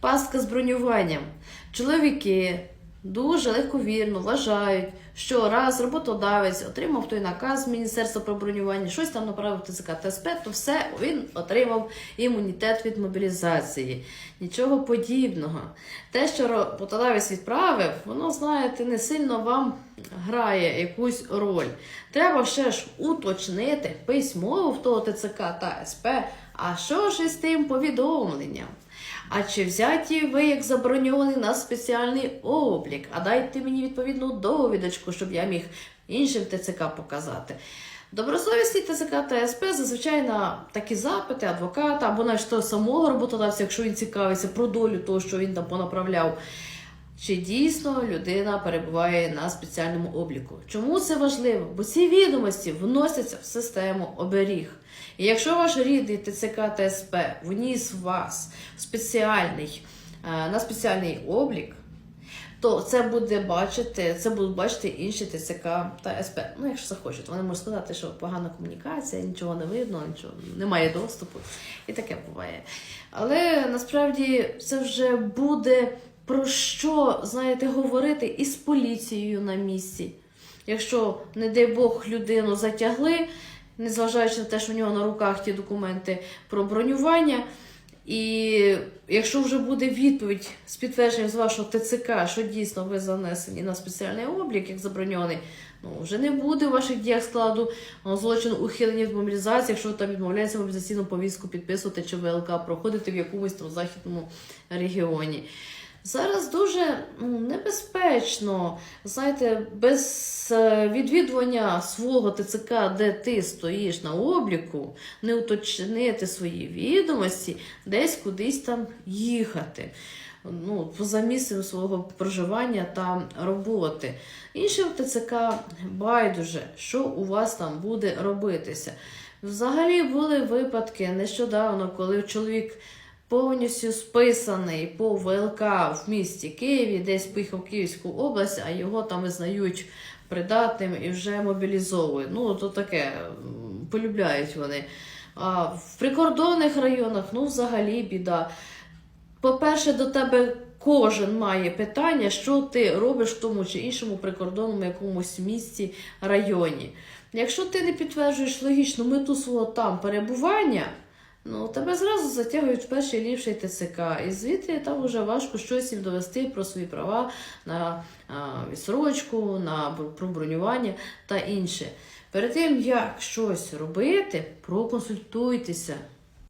Пастка з бронюванням. Чоловіки дуже легковірно вважають, що раз роботодавець отримав той наказ Міністерства про бронювання, щось там направив ТЦК та СП, то все він отримав імунітет від мобілізації. Нічого подібного. Те, що роботодавець відправив, воно, знаєте, не сильно вам грає якусь роль. Треба ще ж уточнити письмово в того ТЦК та СП, а що ж із тим повідомленням? А чи взяті ви як заброньований на спеціальний облік? А дайте мені відповідну довідочку, щоб я міг іншим ТЦК показати. Добросовісні ТЦК та СП зазвичай на такі запити адвоката або навіть того самого роботодавця, якщо він цікавиться про долю того, що він там понаправляв. Чи дійсно людина перебуває на спеціальному обліку? Чому це важливо? Бо ці відомості вносяться в систему оберіг. І якщо ваш рідний ТЦК та СП вніс вас в спеціальний, е, на спеціальний облік, то це буде бачити, це будуть бачити інші ТЦК та СП. Ну, якщо захочуть, вони можуть сказати, що погана комунікація, нічого не видно, нічого немає доступу. І таке буває. Але насправді це вже буде про що, знаєте, говорити із поліцією на місці. Якщо, не дай Бог, людину затягли, незважаючи на те, що в нього на руках ті документи про бронювання. І якщо вже буде відповідь з підтвердженням з вашого ТЦК, що дійсно ви занесені на спеціальний облік, як заброньований, ну вже не буде в ваших діях складу злочину ухилення від мобілізації, якщо ви там відмовляєтеся мобілізаційну повістку підписувати чи ВЛК проходити в якомусь там західному регіоні. Зараз дуже ну, небезпечно, знаєте, без е, відвідування свого ТЦК, де ти стоїш на обліку, не уточнити свої відомості, десь кудись там їхати. Ну, поза місцем свого проживання та роботи. Іншим ТЦК байдуже, що у вас там буде робитися. Взагалі були випадки нещодавно, коли чоловік повністю списаний по ВЛК в місті Києві, десь поїхав в Київську область, а його там визнають придатним і вже мобілізовують. Ну, то таке, полюбляють вони. А в прикордонних районах, ну, взагалі біда. По-перше, до тебе кожен має питання, що ти робиш в тому чи іншому прикордонному якомусь місті, районі. Якщо ти не підтверджуєш логічну мету свого там перебування, ну тебе зразу затягують в перший ліпший ТЦК. І звідти там вже важко щось їм довести про свої права на відсрочку, на про бронювання та інше. Перед тим, як щось робити, проконсультуйтеся